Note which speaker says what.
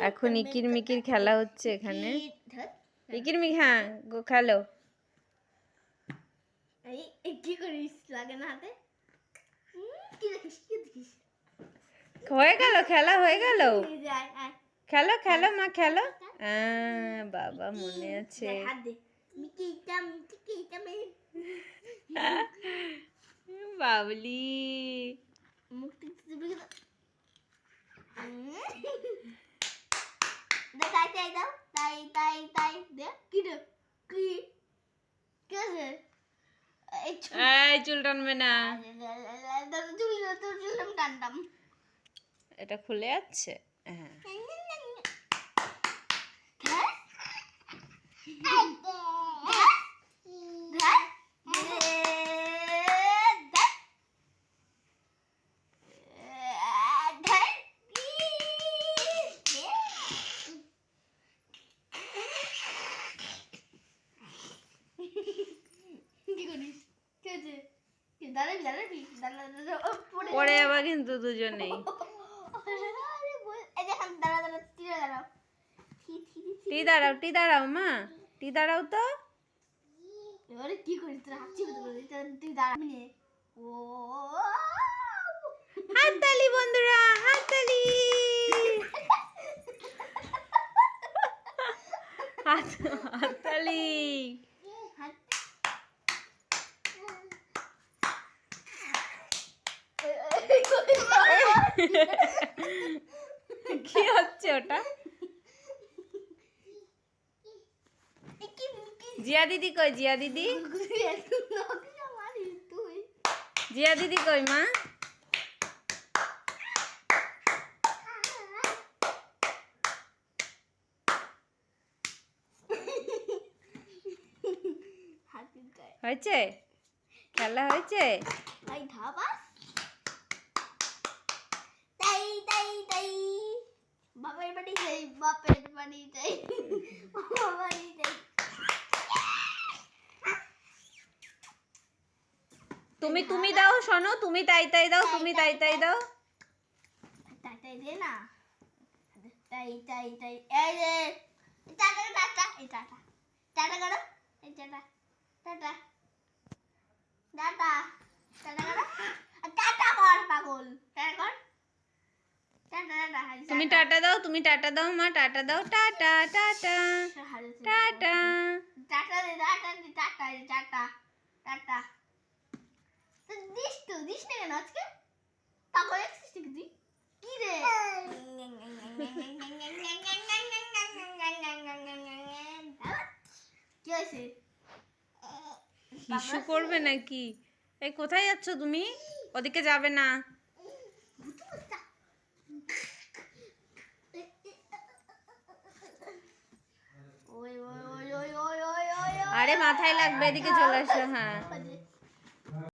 Speaker 1: এখন ইকির মিকির খেলা হচ্ছে এখানে। ইকির মিকি হ্যাঁ গো খেলো।
Speaker 2: কি করিস? লাগে না হাতে?
Speaker 1: হয়ে গেল খেলা হয়ে গেল। খেলো খেলো মা খেলো। আহ, বাবা মনে আছে। বাবলি।
Speaker 2: মুখ টিপতে দিবি কি দে তাই দাও তাই তাই তাই দে কি দে কি কি এই
Speaker 1: চুল টানবে না
Speaker 2: চুল টানতাম
Speaker 1: এটা খুলে যাচ্ছে হ্যাঁ
Speaker 2: কি করিস কি হয়েছে কি দাঁড়াবি দাঁড়াবি দাঁড়া দাঁড়া ও পড়ে
Speaker 1: পরে যাবা কিন্তু দুজনেই। টি দাঁড়াও। টি দাঁড়াও মা। টি দাঁড়াও তো।
Speaker 2: এবারে কি করিস? তুই দাঁড়াবি ও।
Speaker 1: হাততালি বন্ধুরা হাততালি। হাত হাততালি
Speaker 2: হাত
Speaker 1: কি হচ্ছে ওটা? জিয়া দিদি কই? জিয়া দিদি? জিয়া দিদি কই মা? হয়েছে? খেলা হয়েছে
Speaker 2: তাই ধাবাস তাই তাই তাই বাপের বাড়ি যাই বাপের বাড়ি যাই বাবার বাড়ি যাই
Speaker 1: তুমি তুমি দাও শোনো তুমি তাই তাই দাও তুমি তাই তাই দাও।
Speaker 2: তাই তাই দে না। তাই তাই তাই এই রে টাটা টাটা এই টাটা টাটা করো এই টাটা টাটা টাটা টাটা করো আর টাটা কর পাগল টাটা কর টাটা টাটা হাই
Speaker 1: তুমি টাটা। দাও তুমি টাটা দাও মা টাটা দাও টাটা টাটা। টাটা।
Speaker 2: টাটা দে টাটা দে টাটা দে টাটা টাটা। তো দিস তো দিস না কেন আজকে? পাগল এসেছিস নাকি তুই? কি রে? কি হয়েছে?
Speaker 1: হিসু করবে নাকি? এই কোথায় যাচ্ছ তুমি? ওদিকে যাবে না। আরে মাথায় লাগবে এদিকে চলে আসো হ্যাঁ।